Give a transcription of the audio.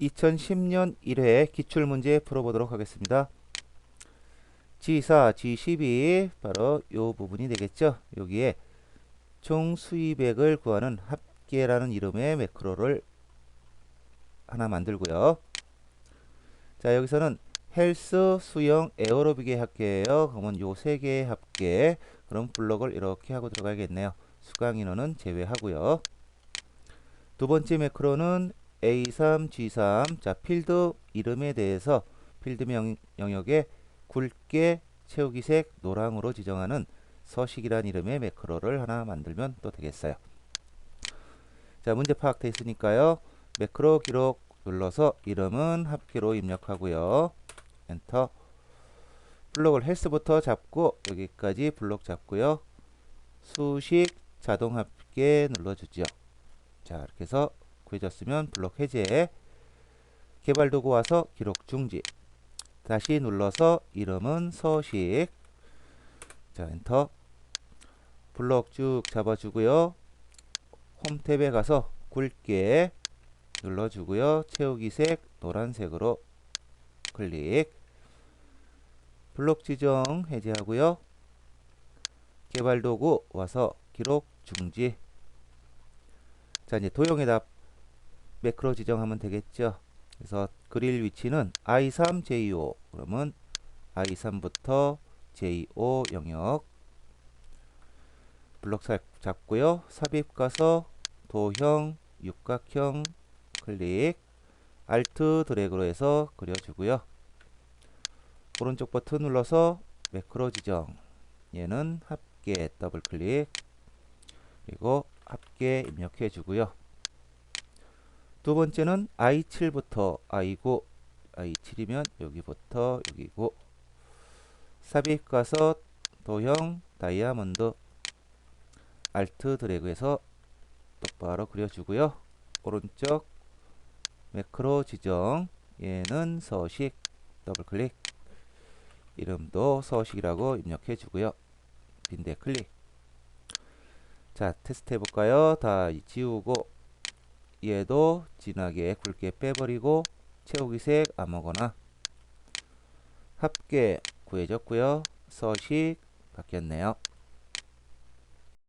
2010년 1회 기출문제 풀어보도록 하겠습니다. G4, G12 바로 요 부분이 되겠죠. 여기에 총 수입액을 구하는 합계라는 이름의 매크로를 하나 만들고요. 자 여기서는 헬스, 수영, 에어로빅의 합계예요. 그러면 요 세 개의 합계 그럼 블록을 이렇게 하고 들어가야겠네요. 수강 인원은 제외하고요. 두 번째 매크로는 A3, G3 자 필드 이름에 대해서 필드 명, 영역에 굵게 채우기색 노랑으로 지정하는 서식이란 이름의 매크로를 하나 만들면 또 되겠어요. 자 문제 파악돼 있으니까요. 매크로 기록 눌러서 이름은 합계로 입력하고요. 엔터 블록을 헬스부터 잡고 여기까지 블록 잡고요. 수식 자동 합계 눌러주죠. 자 이렇게 해서 구해졌으면 블록 해제 개발 도구 와서 기록 중지. 다시 눌러서 이름은 서식. 자 엔터. 블록 쭉 잡아주고요. 홈 탭에 가서 굵게 눌러주고요. 채우기색 노란색으로 클릭. 블록 지정 해제하고요. 개발 도구 와서 기록 중지. 자 이제 도형에다 매크로 지정하면 되겠죠. 그래서 그릴 위치는 i3, j5 그러면 i3부터 j5 영역 블록 잡고요. 삽입 가서 도형, 육각형 클릭 Alt 드래그로 해서 그려주고요. 오른쪽 버튼 눌러서 매크로 지정 얘는 합계 더블 클릭 그리고 합계 입력해 주고요. 두 번째는 i7부터 i9 i7이면 여기부터 여기고 삽입 가서 도형 다이아몬드 알트 드래그해서 똑바로 그려주고요. 오른쪽 매크로 지정 얘는 서식 더블 클릭 이름도 서식이라고 입력해 주고요. 빈대 클릭 자 테스트 해볼까요? 다 지우고 얘도 진하게 굵게 빼버리고 채우기색 아무거나 합계 구해졌고요. 서식 바뀌었네요.